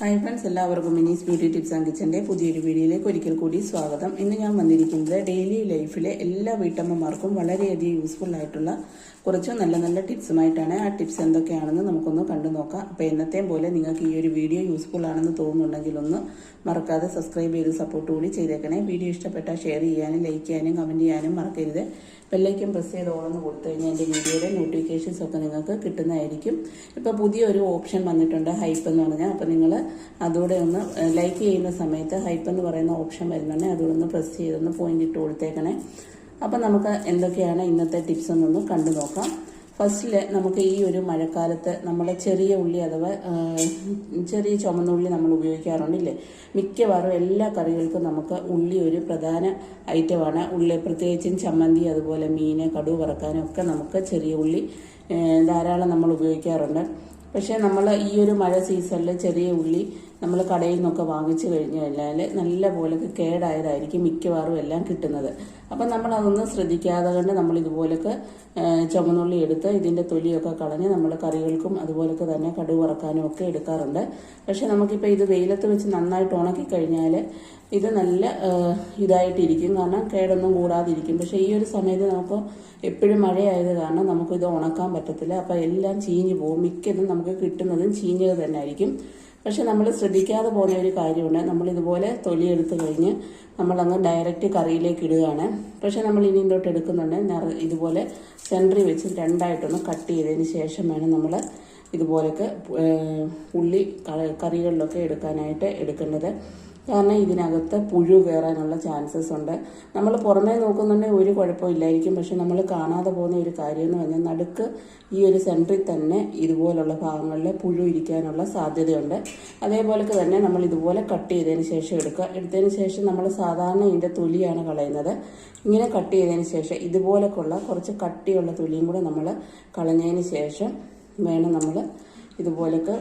Hi friends എല്ലാവർക്കും Mini's beauty tips and കിച്ചന്റെ പുതിയൊരു വീഡിയോയിലേക്ക് ഒരിക്കൽ കൂടി സ്വാഗതം. ഇന്ന് ഞാൻ വന്നിരിക്കുന്നത് ഡെയിലി ലൈഫിലെ എല്ലാ വീട്ടമ്മമാർക്കും വളരെയധികം യൂസ്ഫുൾ ആയിട്ടുള്ള കുറച്ച് നല്ല നല്ല ടിപ്സുമായിട്ടാണ് ആ ടിപ്സ് എന്തൊക്കെയാണെന്ന് നമുക്കൊന്ന് കണ്ടു നോക്കാം. അപ്പോൾ എന്നത്തെയും പോലെ നിങ്ങൾക്ക് ഈ ഒരു വീഡിയോ യൂസ്ഫുൾ ആണെന്ന് തോന്നുന്നുണ്ടെങ്കിൽ ഒന്ന് മറക്കാതെ സബ്സ്ക്രൈബ് ചെയ്ത് സപ്പോർട്ട് കൂടി ചെയ്തേക്കണേ. വീഡിയോ ഇഷ്ടപ്പെട്ടാൽ ഷെയർ ചെയ്യാനും ലൈക്ക് ചെയ്യാനും കമന്റ് ചെയ്യാനും മറക്കരുത്. ബെല്ലൈക്കും പ്രസ് ചെയ്ത് ഓളെന്ന് കൊടുത്തു കഴിഞ്ഞാൽ എന്റെ വീഡിയോയുടെ നോട്ടിഫിക്കേഷൻസ് ഒക്കെ നിങ്ങൾക്ക് കിട്ടുന്നതായിരിക്കും. ഇപ്പോൾ പുതിയൊരു ഓപ്ഷൻ വന്നിട്ടുണ്ട് ഹൈപ്പ് എന്ന് പറഞ്ഞാൽ അപ്പോൾ നിങ്ങൾ അതുകൂടെ ഒന്ന് ലൈക്ക് ചെയ്യുന്ന സമയത്ത് ഹൈപ്പ് എന്ന് പറയുന്ന ഓപ്ഷൻ വരുന്നുണ്ടെങ്കിൽ അതുകൂടെ ഒന്ന് പ്രസ് ചെയ്തൊന്ന് പോയിന്റ് ഇട്ട് കൊടുത്തേക്കണേ. അപ്പം നമുക്ക് എന്തൊക്കെയാണ് ഇന്നത്തെ ടിപ്സ് എന്നൊന്ന് കണ്ടു നോക്കാം. ഫസ്റ്റിൽ നമുക്ക് ഈ ഒരു മഴക്കാലത്ത് നമ്മളെ ചെറിയ ഉള്ളി അഥവാ ചെറിയ ചുമന്ന ഉള്ളി നമ്മൾ ഉപയോഗിക്കാറുണ്ടല്ലേ? മിക്കവാറും എല്ലാ കറികൾക്കും നമുക്ക് ഉള്ളി ഒരു പ്രധാന ഐറ്റമാണ് ഉള്ളി പ്രത്യേകിച്ചും ചമ്മന്തി അതുപോലെ മീൻ കടു വറക്കാനും ഒക്കെ നമുക്ക് ചെറിയ ഉള്ളി ധാരാളം നമ്മൾ ഉപയോഗിക്കാറുണ്ട്. പക്ഷേ നമ്മൾ ഈ ഒരു മഴ സീസണിൽ ചെറിയ ഉള്ളി നമ്മൾ കടയിൽ നിന്നൊക്കെ വാങ്ങിച്ചു കഴിഞ്ഞു കഴിഞ്ഞാൽ നല്ല പോലൊക്കെ കേടായതായിരിക്കും മിക്കവാറും എല്ലാം കിട്ടുന്നത്. അപ്പം നമ്മൾ അതൊന്നും ശ്രദ്ധിക്കാതെ കണ്ട് നമ്മൾ ഇതുപോലൊക്കെ ചുമന്നുള്ളി എടുത്ത് ഇതിന്റെ തൊലിയൊക്കെ കളഞ്ഞ് നമ്മൾ കറികൾക്കും അതുപോലൊക്കെ തന്നെ കടുവ് വറക്കാനും ഒക്കെ എടുക്കാറുണ്ട്. പക്ഷെ നമുക്കിപ്പോൾ ഇത് വെയിലത്ത് വെച്ച് നന്നായിട്ട് ഉണക്കി കഴിഞ്ഞാൽ ഇത് നല്ല ഇതായിട്ടിരിക്കും. കാരണം കേടൊന്നും കൂടാതിരിക്കും. പക്ഷേ ഈ ഒരു സമയത്ത് നമുക്ക് എപ്പോഴും മഴയായത് കാരണം നമുക്കിത് ഉണക്കാൻ പറ്റത്തില്ല. അപ്പോൾ എല്ലാം ചീഞ്ഞ് പോകും. മിക്കതും നമുക്ക് കിട്ടുന്നതും ചീഞ്ഞത് തന്നെ ആയിരിക്കും പക്ഷെ നമ്മൾ ശ്രദ്ധിക്കാതെ പോകുന്ന ഒരു കാര്യമുണ്ട്. നമ്മളിതുപോലെ തൊലിയെടുത്ത് കഴിഞ്ഞ് നമ്മളങ്ങ് ഡയറക്റ്റ് കറിയിലേക്ക് ഇടുകയാണ്. പക്ഷെ നമ്മൾ ഇനി തൊട്ട് എടുക്കുന്നുണ്ട്. നിറ- ഇതുപോലെ സെന്ററിൽ വെച്ച് രണ്ടായിട്ടൊന്ന് കട്ട് ചെയ്തതിന് ശേഷം വേണം നമ്മൾ ഇതുപോലൊക്കെ ഏഹ്, ഉള്ളി കറികളിലൊക്കെ എടുക്കാനായിട്ട് എടുക്കേണ്ടത് കാരണം ഇതിനകത്ത് പുഴു കയറാനുള്ള ചാൻസസ് ഉണ്ട്. നമ്മൾ പുറമേ നോക്കുന്നുണ്ടെങ്കിൽ ഒരു കുഴപ്പമില്ലായിരിക്കും. പക്ഷെ നമ്മൾ കാണാതെ പോകുന്ന ഒരു കാര്യം എന്ന് പറഞ്ഞാൽ നടുക്ക് ഈ ഒരു സെന്ററിൽ തന്നെ ഇതുപോലുള്ള ഭാഗങ്ങളിൽ പുഴു ഇരിക്കാനുള്ള സാധ്യതയുണ്ട്. അതേപോലെക്ക് തന്നെ നമ്മൾ ഇതുപോലെ കട്ട് ചെയ്തതിന് ശേഷം എടുക്കുക. എടുത്തതിന് ശേഷം നമ്മൾ സാധാരണ ഇതിന്റെ തൊലിയാണ് കളയുന്നത്. ഇങ്ങനെ കട്ട് ചെയ്തതിന് ശേഷം ഇതുപോലൊക്കെയുള്ള കുറച്ച് കട്ടിയുള്ള തൊലിയും കൂടെ നമ്മൾ കളഞ്ഞതിന് ശേഷം വേണം നമ്മൾ ഇതുപോലൊക്കെ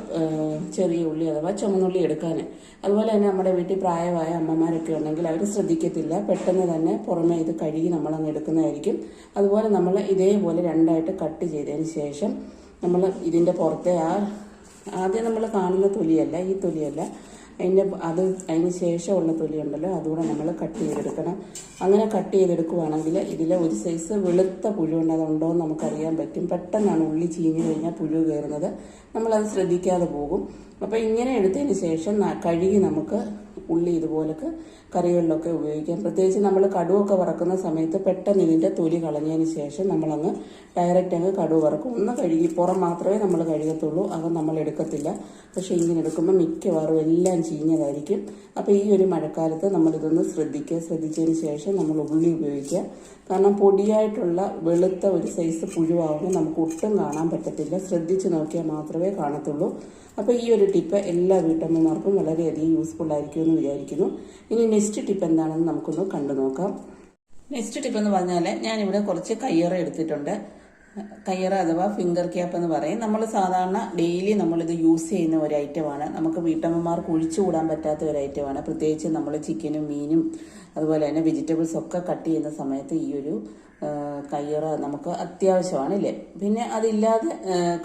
ചെറിയ ഉള്ളി അഥവാ ചുമന്നുള്ളി എടുക്കാൻ അതുപോലെ തന്നെ നമ്മുടെ വീട്ടിൽ പ്രായമായ അമ്മമാരൊക്കെ ഉണ്ടെങ്കിൽ അവർ ശ്രദ്ധിക്കത്തില്ല. പെട്ടെന്ന് തന്നെ പുറമെ ഇത് കഴുകി നമ്മളങ്ങ് എടുക്കുന്നതായിരിക്കും. അതുപോലെ നമ്മൾ ഇതേപോലെ രണ്ടായിട്ട് കട്ട് ചെയ്തതിന് ശേഷം നമ്മൾ ഇതിന്റെ പുറത്തെ ആ ആദ്യം നമ്മൾ കാണുന്ന തൊലിയല്ല ഈ തൊലിയല്ല. അതിന്റെ അത് അതിന് ശേഷമുള്ള തൊലിയുണ്ടല്ലോ അതുകൂടെ നമ്മൾ കട്ട് ചെയ്തെടുക്കണം. അങ്ങനെ കട്ട് ചെയ്തെടുക്കുവാണെങ്കിൽ ഇതിൽ ഒരു സൈസ് വെളുത്ത പുഴുണ്ട് അതുണ്ടോ എന്ന് നമുക്കറിയാൻ പറ്റും. പെട്ടെന്നാണ് ഉള്ളി ചീഞ്ഞു കഴിഞ്ഞാൽ പുഴു കയറുന്നത്. നമ്മളത് ശ്രദ്ധിക്കാതെ പോകും. അപ്പോൾ ഇങ്ങനെ എടുത്തതിന് ശേഷം കഴുകി നമുക്ക് ഉള്ളി ഇതുപോലൊക്കെ കറികളിലൊക്കെ ഉപയോഗിക്കാം. പ്രത്യേകിച്ച് നമ്മൾ കടുവൊക്കെ വറക്കുന്ന സമയത്ത് പെട്ടെന്ന് ഇതിന്റെ തൊലി കളഞ്ഞതിന് ശേഷം നമ്മളങ്ങ് ഡയറക്റ്റ് അങ്ങ് കടുവ് വറക്കും. ഒന്ന് കഴുകി പുറം മാത്രമേ നമ്മൾ കഴുകത്തുള്ളൂ. അത് നമ്മൾ എടുക്കത്തില്ല. പക്ഷേ ഇങ്ങനെ എടുക്കുമ്പോൾ മിക്കവാറും എല്ലാം ചീഞ്ഞതായിരിക്കും. അപ്പോൾ ഈ ഒരു മഴക്കാലത്ത് നമ്മളിതൊന്ന് ശ്രദ്ധിക്കുക. ശ്രദ്ധിച്ചതിന് ശേഷം നമ്മൾ ഉള്ളി ഉപയോഗിക്കുക. കാരണം പൊടിയായിട്ടുള്ള വെളുത്ത ഒരു സൈസ് പുഴുവാകുമ്പോൾ നമുക്ക് ഒട്ടും കാണാൻ പറ്റത്തില്ല. ശ്രദ്ധിച്ച് നോക്കിയാൽ മാത്രമേ കാണത്തുള്ളൂ. അപ്പോൾ ഈ ഒരു ടിപ്പ് എല്ലാ വീട്ടമ്മമാർക്കും വളരെയധികം യൂസ്ഫുൾ ആയിരിക്കും എന്ന് വിചാരിക്കുന്നു. ഇനി നെക്സ്റ്റ് ടിപ്പ് എന്താണെന്ന് നമുക്കൊന്ന് കണ്ടു നോക്കാം നെക്സ്റ്റ് ടിപ്പ് എന്ന് പറഞ്ഞാൽ ഞാനിവിടെ കുറച്ച് കയ്യറ എടുത്തിട്ടുണ്ട്. കയ്യറ അഥവാ ഫിംഗർ ക്യാപ്പ് എന്ന് പറയും. നമ്മൾ സാധാരണ ഡെയിലി നമ്മളിത് യൂസ് ചെയ്യുന്ന ഒരു ഐറ്റമാണ്. നമുക്ക് വീട്ടമ്മമാർക്ക് ഒഴിച്ചുകൂടാൻ പറ്റാത്ത ഒരു ഐറ്റമാണ്. പ്രത്യേകിച്ച് നമ്മൾ ചിക്കനും മീനും അതുപോലെ തന്നെ വെജിറ്റബിൾസ് ഒക്കെ കട്ട് ചെയ്യുന്ന സമയത്ത് ഈ ഒരു ആ, കയ്യറ നമുക്ക് അത്യാവശ്യമാണ് ഇല്ലേ പിന്നെ അതില്ലാതെ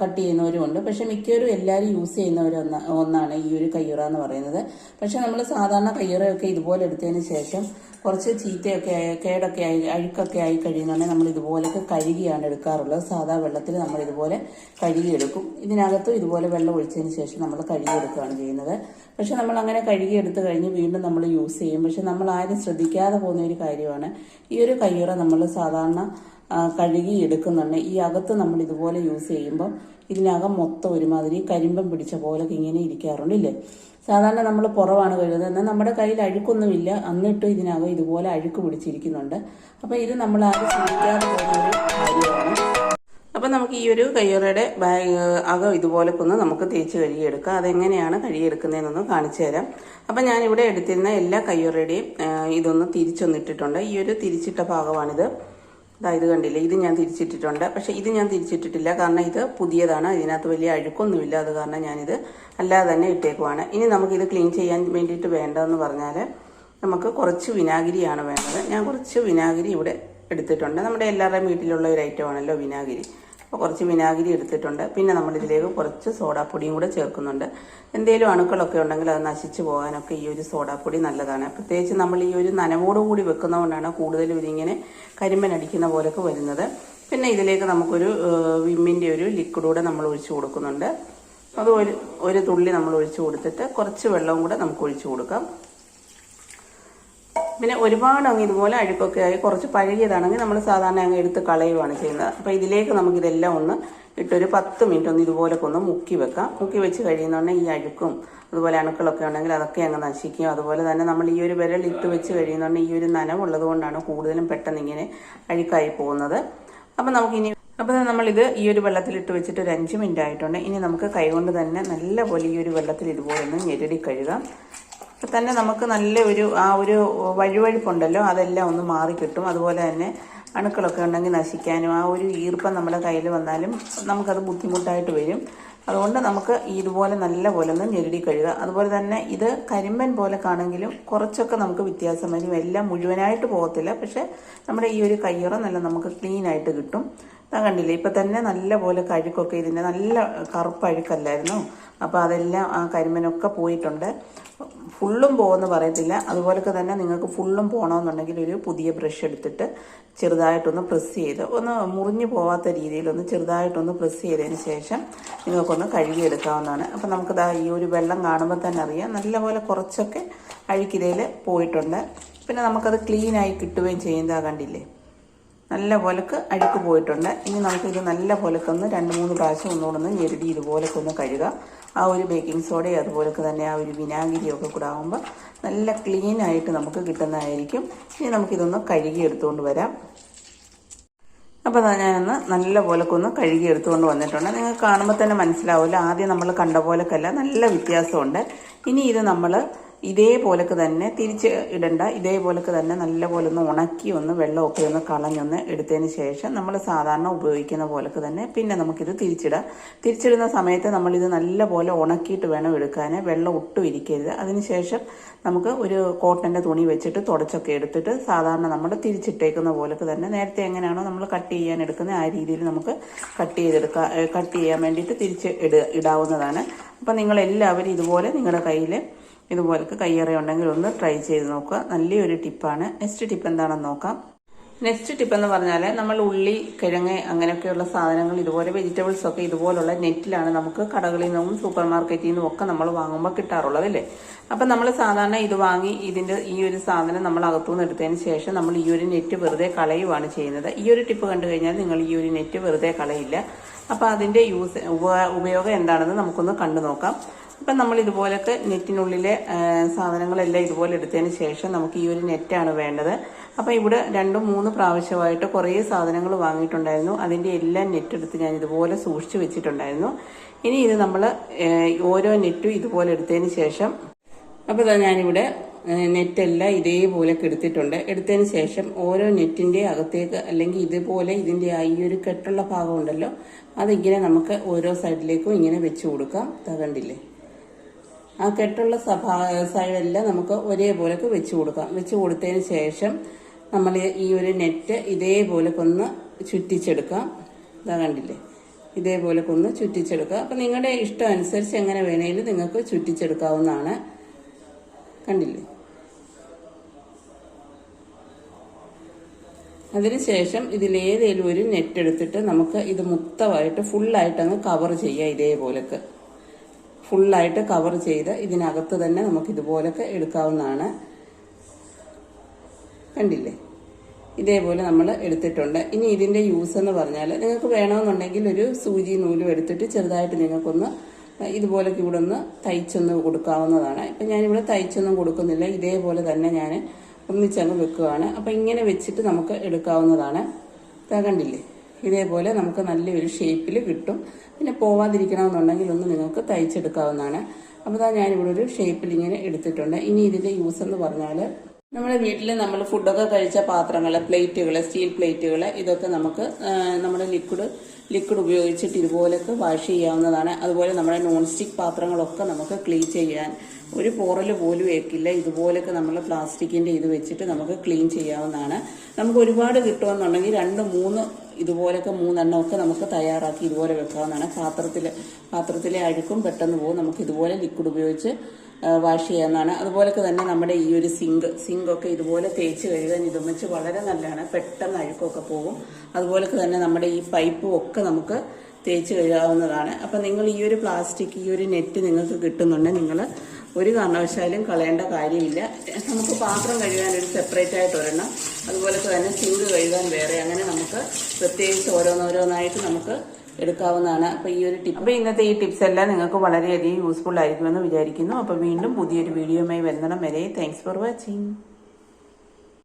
കട്ട് ചെയ്യുന്നവരുമുണ്ട്. പക്ഷെ മിക്കവരും എല്ലാവരും യൂസ് ചെയ്യുന്ന ഒരു ഒന്നാണ് ഈ ഒരു കയ്യുറ എന്ന് പറയുന്നത്. പക്ഷെ നമ്മൾ സാധാരണ കയ്യുറയൊക്കെ ഇതുപോലെ എടുത്തതിന് ശേഷം കുറച്ച് ചീത്തയൊക്കെ ആയി കേടൊക്കെ ആയി അഴുക്കൊക്കെ ആയി കഴിയുന്നുണ്ടെങ്കിൽ നമ്മൾ ഇതുപോലൊക്കെ കഴുകിയാണ് എടുക്കാറുള്ളത്. സാധാ വെള്ളത്തിൽ നമ്മൾ ഇതുപോലെ കഴുകിയെടുക്കും. ഇതിനകത്തും ഇതുപോലെ വെള്ളം ഒഴിച്ചതിന് ശേഷം നമ്മൾ കഴുകിയെടുക്കുകയാണ് ചെയ്യുന്നത്. പക്ഷെ നമ്മൾ അങ്ങനെ കഴുകിയെടുത്ത് കഴിഞ്ഞ് വീണ്ടും നമ്മൾ യൂസ് ചെയ്യും. പക്ഷെ നമ്മൾ ആരും ശ്രദ്ധിക്കാതെ പോകുന്ന ഒരു കാര്യമാണ് ഈ ഒരു കയ്യുറ നമ്മൾ സാധാരണ ആ, കഴുകി എടുക്കുന്നുണ്ട്. ഈ അകത്ത് നമ്മൾ ഇതുപോലെ യൂസ് ചെയ്യുമ്പോൾ ഇതിനകം മൊത്തം ഒരുമാതിരി കരിമ്പം പിടിച്ച പോലെ ഇങ്ങനെ ഇരിക്കാറുണ്ട് ഇല്ലേ? സാധാരണ നമ്മൾ പുറവാണ് കഴുകുന്നത്. എന്നാൽ നമ്മുടെ കയ്യിൽ അഴുക്കൊന്നുമില്ല. എന്നിട്ട് ഇതിനകം ഇതുപോലെ അഴുക്ക് പിടിച്ചിരിക്കുന്നുണ്ട്. അപ്പോൾ ഇത് നമ്മൾ ആരും ശ്രദ്ധിക്കാതെ പോകുന്നൊരു കാര്യമാണ്. അപ്പം നമുക്ക് ഈ ഒരു കയ്യുറയുടെ ബാഗ് അകം ഇതുപോലൊക്കെ ഒന്ന് നമുക്ക് തേച്ച് കഴുകിയെടുക്കാം. അതെങ്ങനെയാണ് കഴുകിയെടുക്കുന്നതെന്നൊന്ന് കാണിച്ചു തരാം. അപ്പം ഞാനിവിടെ എടുത്തിരുന്ന എല്ലാ കയ്യുറയുടെയും ഇതൊന്ന് തിരിച്ചൊന്നിട്ടിട്ടുണ്ട് ഈ ഒരു തിരിച്ചിട്ട ഭാഗമാണിത്. ഇതാ ഇത് കണ്ടില്ലേ? ഇത് ഞാൻ തിരിച്ചിട്ടിട്ടുണ്ട്. പക്ഷേ ഇത് ഞാൻ തിരിച്ചിട്ടിട്ടില്ല. കാരണം ഇത് പുതിയതാണ്. ഇതിനകത്ത് വലിയ അഴുക്കൊന്നുമില്ല. അത് കാരണം ഞാനിത് അല്ലാതെ തന്നെ ഇട്ടേക്കുവാണ്. ഇനി നമുക്കിത് ക്ലീൻ ചെയ്യാൻ വേണ്ടിയിട്ട് വേണ്ടതെന്ന് പറഞ്ഞാൽ നമുക്ക് കുറച്ച് വിനാഗിരിയാണ് വേണ്ടത്. ഞാൻ കുറച്ച് വിനാഗിരി ഇവിടെ എടുത്തിട്ടുണ്ട്. നമ്മുടെ എല്ലാവരുടെയും വീട്ടിലുള്ള ഒരു ഐറ്റമാണല്ലോ വിനാഗിരി. കുറച്ച് വിനാഗിരി എടുത്തിട്ടുണ്ട്. പിന്നെ നമ്മളിതിലേക്ക് കുറച്ച് സോഡാപ്പൊടിയും കൂടെ ചേർക്കുന്നുണ്ട്. എന്തെങ്കിലും അണുക്കളൊക്കെ ഉണ്ടെങ്കിൽ അത് നശിച്ചു പോകാനൊക്കെ ഈ ഒരു സോഡാപ്പൊടി നല്ലതാണ്. പ്രത്യേകിച്ച് നമ്മൾ ഈ ഒരു നനവോടുകൂടി വെക്കുന്നതുകൊണ്ടാണ് കൂടുതലും ഇതിങ്ങനെ കരിമ്പൻ അടിക്കുന്ന പോലൊക്കെ വരുന്നത്. പിന്നെ ഇതിലേക്ക് നമുക്കൊരു വിമ്മിന്റെ ഒരു ലിക്വിഡ് കൂടെ നമ്മൾ ഒഴിച്ചു കൊടുക്കുന്നുണ്ട്. അത് ഒരു ഒരു തുള്ളി നമ്മൾ ഒഴിച്ചു കൊടുത്തിട്ട് കുറച്ച് വെള്ളവും കൂടെ നമുക്ക് ഒഴിച്ചു കൊടുക്കാം. പിന്നെ ഒരുപാട് അങ്ങ് ഇതുപോലെ അഴുക്കൊക്കെ ആയി കുറച്ച് പഴകിയതാണെങ്കിൽ നമ്മൾ സാധാരണ അങ്ങ് എടുത്ത് കളയുവാണ് ചെയ്യുന്നത്. അപ്പോൾ ഇതിലേക്ക് നമുക്ക് ഇതെല്ലാം ഒന്ന് ഇട്ടൊരു പത്ത് മിനിറ്റ് ഒന്ന് ഇതുപോലൊക്കെ ഒന്ന് മുക്കി വെക്കാം. മുക്കി വെച്ച് കഴിയുന്നുണ്ടെങ്കിൽ ഈ അഴുക്കും അതുപോലെ അണുക്കളൊക്കെ ഉണ്ടെങ്കിൽ അതൊക്കെ അങ്ങ് നശിക്കും. അതുപോലെ തന്നെ നമ്മൾ ഈ ഒരു വിരൽ ഇട്ട് വെച്ച് കഴിയുന്നുണ്ടെങ്കിൽ ഈ ഒരു നനവുള്ളത് കൊണ്ടാണ് കൂടുതലും പെട്ടെന്ന് ഇങ്ങനെ അഴുക്കായി പോകുന്നത്. അപ്പം നമുക്കിനി അപ്പോൾ നമ്മളിത് ഈ ഒരു വെള്ളത്തിലിട്ട് വെച്ചിട്ട് ഒരു അഞ്ച് മിനിറ്റ് ആയിട്ടുണ്ട്. ഇനി നമുക്ക് കൈകൊണ്ട് തന്നെ നല്ലപോലെ ഈ ഒരു വെള്ളത്തിൽ ഇതുപോലെ ഒന്ന് ഞെരടി കഴുകാം. അപ്പോൾ തന്നെ നമുക്ക് നല്ല ഒരു ആ ഒരു വഴുവഴുപ്പുണ്ടല്ലോ അതെല്ലാം ഒന്ന് മാറി കിട്ടും. അതുപോലെ തന്നെ അണുക്കളൊക്കെ ഉണ്ടെങ്കിൽ നശിക്കാനും ആ ഒരു ഈർപ്പം നമ്മുടെ കയ്യിൽ വന്നാലും നമുക്കത് ബുദ്ധിമുട്ടായിട്ട് വരും. അതുകൊണ്ട് നമുക്ക് ഇതുപോലെ നല്ല പോലെ ഒന്ന് ഞെരുടി കഴുകുക. അതുപോലെ തന്നെ ഇത് കരിമ്പൻ പോലെ കാണെങ്കിലും കുറച്ചൊക്കെ നമുക്ക് വ്യത്യാസം വരും. എല്ലാം മുഴുവനായിട്ട് പോകത്തില്ല പക്ഷേ നമ്മുടെ ഈ ഒരു കയ്യുറ നല്ല നമുക്ക് ക്ലീൻ ആയിട്ട് കിട്ടും. കണ്ടില്ലേ? ഇപ്പം തന്നെ നല്ല പോലെ കഴുക്കൊക്കെ ഇതിന്റെ നല്ല കറുപ്പ് അഴുക്കല്ലായിരുന്നു. അപ്പോൾ അതെല്ലാം ആ കരിമനൊക്കെ പോയിട്ടുണ്ട്. ഫുള്ളും പോകുമെന്ന് പറയത്തില്ല. അതുപോലൊക്കെ തന്നെ നിങ്ങൾക്ക് ഫുള്ളും പോകണമെന്നുണ്ടെങ്കിൽ ഒരു പുതിയ ബ്രഷ് എടുത്തിട്ട് ചെറുതായിട്ടൊന്ന് പ്രസ് ചെയ്ത് ഒന്ന് മുറിഞ്ഞു പോവാത്ത രീതിയിലൊന്ന് ചെറുതായിട്ടൊന്ന് പ്രസ് ചെയ്തതിന് ശേഷം നിങ്ങൾക്കൊന്ന് കഴുകിയെടുക്കാവുന്നതാണ്. അപ്പം നമുക്കിതാ ഈ ഒരു വെള്ളം കാണുമ്പോൾ തന്നെ അറിയാം. നല്ലപോലെ കുറച്ചൊക്കെ അഴുക്കിതയിൽ പോയിട്ടുണ്ട്. പിന്നെ നമുക്കത് ക്ലീനായി കിട്ടുകയും ചെയ്യുന്നതാ കണ്ടില്ലേ? നല്ല പോലക്ക് അഴുക്ക് പോയിട്ടുണ്ട്. ഇനി നമുക്കിത് നല്ല പോലൊക്കെ ഒന്ന് രണ്ട് മൂന്ന് പ്രാവശ്യം ഒന്നുകൂടെ ഒന്ന് ഞെരുടി ഇതുപോലൊക്കെ ഒന്ന് കഴുകുക ആ ഒരു ബേക്കിംഗ് സോഡയും അതുപോലൊക്കെ തന്നെ ആ ഒരു വിനാഗിരിയൊക്കെ കൂടെ ആകുമ്പോൾ നല്ല ക്ലീൻ ആയിട്ട് നമുക്ക് കിട്ടുന്നതായിരിക്കും. ഇനി നമുക്കിതൊന്ന് കഴുകി എടുത്തുകൊണ്ട് വരാം അപ്പോൾ ഞാനൊന്ന് നല്ല പോലൊക്കെ ഒന്ന് കഴുകി എടുത്തുകൊണ്ട് വന്നിട്ടുണ്ട്. നിങ്ങൾക്ക് കാണുമ്പോൾ തന്നെ മനസ്സിലാവില്ല ആദ്യം നമ്മൾ കണ്ട പോലൊക്കെയല്ല നല്ല വ്യത്യാസമുണ്ട്. ഇനി ഇത് നമ്മൾ ഇതേപോലൊക്കെ തന്നെ തിരിച്ച് ഇടണ്ട. ഇതേപോലൊക്കെ തന്നെ നല്ലപോലെ ഒന്ന് ഉണക്കി ഒന്ന് വെള്ളമൊക്കെ ഒന്ന് കളഞ്ഞൊന്ന് എടുത്തതിന് ശേഷം നമ്മൾ സാധാരണ ഉപയോഗിക്കുന്ന പോലൊക്കെ തന്നെ പിന്നെ നമുക്കിത് തിരിച്ചിടാം. തിരിച്ചിടുന്ന സമയത്ത് നമ്മളിത് നല്ലപോലെ ഉണക്കിയിട്ട് വേണം എടുക്കാൻ വെള്ളം ഒട്ടും ഇരിക്കരുത്. അതിനുശേഷം നമുക്ക് ഒരു കോട്ടന്റെ തുണി വെച്ചിട്ട് തുടച്ചൊക്കെ എടുത്തിട്ട് സാധാരണ നമ്മൾ തിരിച്ചിട്ടേക്കുന്ന പോലൊക്കെ തന്നെ നേരത്തെ എങ്ങനെയാണോ നമ്മൾ കട്ട് ചെയ്യാൻ എടുക്കുന്നത് ആ രീതിയിൽ നമുക്ക് കട്ട് ചെയ്തെടുക്കാം കട്ട് ചെയ്യാൻ വേണ്ടിയിട്ട് തിരിച്ച് ഇട ഇടാവുന്നതാണ്. അപ്പം നിങ്ങളെല്ലാവരും ഇതുപോലെ നിങ്ങളുടെ കയ്യിൽ ഇതുപോലൊക്കെ കയ്യേറെ ഉണ്ടെങ്കിൽ ഒന്ന് ട്രൈ ചെയ്ത് നോക്കുക. നല്ലൊരു ടിപ്പാണ്. നെക്സ്റ്റ് ടിപ്പ് എന്താണെന്ന് നോക്കാം. നെക്സ്റ്റ് ടിപ്പ് എന്ന് പറഞ്ഞാൽ നമ്മൾ ഉള്ളി കിഴങ്ങ് അങ്ങനെയൊക്കെയുള്ള സാധനങ്ങൾ ഇതുപോലെ വെജിറ്റബിൾസ് ഒക്കെ ഇതുപോലുള്ള നെറ്റിലാണ് നമുക്ക് കടകളിൽ നിന്നും സൂപ്പർ മാർക്കറ്റിൽ നിന്നും ഒക്കെ നമ്മൾ വാങ്ങുമ്പോൾ കിട്ടാറുള്ളത് അല്ലേ? അപ്പം നമ്മൾ സാധാരണ ഇത് വാങ്ങി ഇതിന്റെ ഈ ഒരു സാധനം നമ്മൾ അകത്തുനിന്ന് എടുത്തതിന് ശേഷം നമ്മൾ ഈ ഒരു നെറ്റ് വെറുതെ കളയുവാണ് ചെയ്യുന്നത്. ഈ ഒരു ടിപ്പ് കണ്ടു കഴിഞ്ഞാൽ നിങ്ങൾ ഈ ഒരു നെറ്റ് വെറുതെ കളയില്ല. അപ്പോൾ അതിന്റെ യൂസ് ഉപയോഗം എന്താണെന്ന് നമുക്കൊന്ന് കണ്ടു നോക്കാം. അപ്പം നമ്മൾ ഇതുപോലൊക്കെ നെറ്റിനുള്ളിലെ സാധനങ്ങളെല്ലാം ഇതുപോലെ എടുത്തതിന് ശേഷം നമുക്ക് ഈ ഒരു നെറ്റാണ് വേണ്ടത്. അപ്പം ഇവിടെ രണ്ടും മൂന്ന് പ്രാവശ്യമായിട്ട് കുറേ സാധനങ്ങൾ വാങ്ങിയിട്ടുണ്ടായിരുന്നു. അതിന്റെ എല്ലാം നെറ്റ് എടുത്ത് ഞാൻ ഇതുപോലെ സൂക്ഷിച്ചു വെച്ചിട്ടുണ്ടായിരുന്നു. ഇനി ഇത് നമ്മൾ ഓരോ നെറ്റും ഇതുപോലെ എടുത്തതിന് ശേഷം അപ്പോൾ ഇതാ ഞാനിവിടെ നെറ്റെല്ലാം ഇതേപോലെ എടുത്തിട്ടുണ്ട് എടുത്തതിന് ശേഷം ഓരോ നെറ്റിന്റെ അകത്തേക്ക് അല്ലെങ്കിൽ ഇതുപോലെ ഇതിന്റെ ആ ഈ ഒരു കെട്ടുള്ള ഭാഗം ഉണ്ടല്ലോ അതിങ്ങനെ നമുക്ക് ഓരോ സൈഡിലേക്കും ഇങ്ങനെ വെച്ച് കൊടുക്കാം. തകണ്ടില്ലേ കണ്ടില്ലേ? ആ കെട്ടുള്ള സഭാ സൈഡെല്ലാം നമുക്ക് ഒരേപോലൊക്കെ വെച്ച് കൊടുക്കാം. വെച്ച് കൊടുത്തതിന് ശേഷം നമ്മൾ ഈ ഒരു നെറ്റ് ഇതേപോലെ ഒന്ന് ചുറ്റിച്ചെടുക്കാം. ഇതാ കണ്ടില്ലേ? ഇതേപോലെ ഒന്ന് ചുറ്റിച്ചെടുക്കുക അപ്പം നിങ്ങളുടെ ഇഷ്ടം അനുസരിച്ച് എങ്ങനെ വേണേലും നിങ്ങൾക്ക് ചുറ്റിച്ചെടുക്കാവുന്നതാണ്. കണ്ടില്ലേ? അതിനുശേഷം ഇതിലേതേലും ഒരു നെറ്റ് എടുത്തിട്ട് നമുക്ക് ഇത് മുത്തമായിട്ട് ഫുള്ളായിട്ട് അങ്ങ് കവർ ചെയ്യുക ഇതേപോലൊക്കെ ഫുള്ളായിട്ട് കവർ ചെയ്ത് ഇതിനകത്ത് തന്നെ നമുക്ക് ഇതുപോലൊക്കെ എടുക്കാവുന്നതാണ്. കണ്ടില്ലേ? ഇതേപോലെ നമ്മൾ എടുത്തിട്ടുണ്ട്. ഇനി ഇതിന്റെ യൂസ് എന്ന് പറഞ്ഞാൽ നിങ്ങൾക്ക് വേണമെന്നുണ്ടെങ്കിൽ ഒരു സൂചി നൂലും എടുത്തിട്ട് ചെറുതായിട്ട് നിങ്ങൾക്കൊന്ന് ഇതുപോലൊക്കെ ഇവിടെ ഒന്ന് തയ്ച്ചൊന്ന് കൊടുക്കാവുന്നതാണ്. ഇപ്പം ഞാനിവിടെ തയ്ച്ചൊന്നും കൊടുക്കുന്നില്ല. ഇതേപോലെ തന്നെ ഞാൻ ഒന്നിച്ചങ്ങ് വെക്കുകയാണ്. അപ്പം ഇങ്ങനെ വെച്ചിട്ട് നമുക്ക് എടുക്കാവുന്നതാണ്. കണ്ടില്ലേ? ഇതേപോലെ നമുക്ക് നല്ലൊരു ഷേപ്പിൽ കിട്ടും. പിന്നെ പോവാതിരിക്കണമെന്നുണ്ടെങ്കിൽ ഒന്ന് നിങ്ങൾക്ക് തയ്ച്ചെടുക്കാവുന്നതാണ്. അപ്പോൾ ഇതാ ഞാനിവിടെ ഒരു ഷേപ്പിൽ ഇങ്ങനെ എടുത്തിട്ടുണ്ട്. ഇനി ഇതിന്റെ യൂസ് എന്ന് പറഞ്ഞാൽ നമ്മുടെ വീട്ടിൽ നമ്മൾ ഫുഡൊക്കെ കഴിച്ച പാത്രങ്ങൾ പ്ലേറ്റുകൾ സ്റ്റീൽ പ്ലേറ്റുകൾ ഇതൊക്കെ നമുക്ക് നമ്മുടെ ലിക്വിഡ് ലിക്വിഡ് ഉപയോഗിച്ചിട്ട് ഇതുപോലൊക്കെ വാഷ് ചെയ്യാവുന്നതാണ്. അതുപോലെ നമ്മുടെ നോൺ സ്റ്റിക്ക് പാത്രങ്ങളൊക്കെ നമുക്ക് ക്ലീൻ ചെയ്യാൻ. ഒരു പോറൽ പോലും ഏക്കില്ല ഇതുപോലൊക്കെ നമ്മൾ പ്ലാസ്റ്റിക്കിന്റെ ഇത് വെച്ചിട്ട് നമുക്ക് ക്ലീൻ ചെയ്യാവുന്നതാണ്. നമുക്ക് ഒരുപാട് കിട്ടുമെന്നുണ്ടെങ്കിൽ രണ്ട് മൂന്ന് ഇതുപോലൊക്കെ മൂന്നെണ്ണമൊക്കെ നമുക്ക് തയ്യാറാക്കി ഇതുപോലെ വെക്കാവുന്നതാണ്. പാത്രത്തിൽ പാത്രത്തിലെ അഴുക്കും പെട്ടെന്ന് പോകും. നമുക്ക് ഇതുപോലെ ലിക്വിഡ് ഉപയോഗിച്ച് വാഷ് ചെയ്യാവുന്നതാണ്. അതുപോലൊക്കെ തന്നെ നമ്മുടെ ഈ ഒരു സിങ്ക് സിങ്കൊക്കെ ഇതുപോലെ തേച്ച് കഴുകാൻ ഇതും വെച്ച് വളരെ നല്ലതാണ്. പെട്ടെന്ന് അഴുക്കൊക്കെ പോകും. അതുപോലൊക്കെ തന്നെ നമ്മുടെ ഈ പൈപ്പും ഒക്കെ നമുക്ക് തേച്ച് കഴുകാവുന്നതാണ്. അപ്പം നിങ്ങൾ ഈ ഒരു പ്ലാസ്റ്റിക് ഈ ഒരു നെറ്റ് നിങ്ങൾക്ക് കിട്ടുന്നുണ്ടെങ്കിൽ നിങ്ങൾ ഒരു കാരണവശാലും കളയേണ്ട കാര്യമില്ല. നമുക്ക് പാത്രം കഴുകാൻ ഒരു സെപ്പറേറ്റ് ആയിട്ട് ഒരെണ്ണം അതുപോലെ തന്നെ സിങ്ക് കഴുകാൻ വേറെ. അങ്ങനെ നമുക്ക് പ്രത്യേകിച്ച് ഓരോന്നോരോന്നായിട്ട് നമുക്ക് എടുക്കാവുന്നതാണ്. അപ്പോൾ ഈ ഒരു ടിപ്പ് അപ്പോൾ ഇന്നത്തെ ഈ ടിപ്സ് എല്ലാം നിങ്ങൾക്ക് വളരെയധികം യൂസ്ഫുൾ ആയിരിക്കുമെന്ന് വിചാരിക്കുന്നു. അപ്പോൾ വീണ്ടും പുതിയൊരു വീഡിയോയുമായി വരണം വരെ. Thanks for watching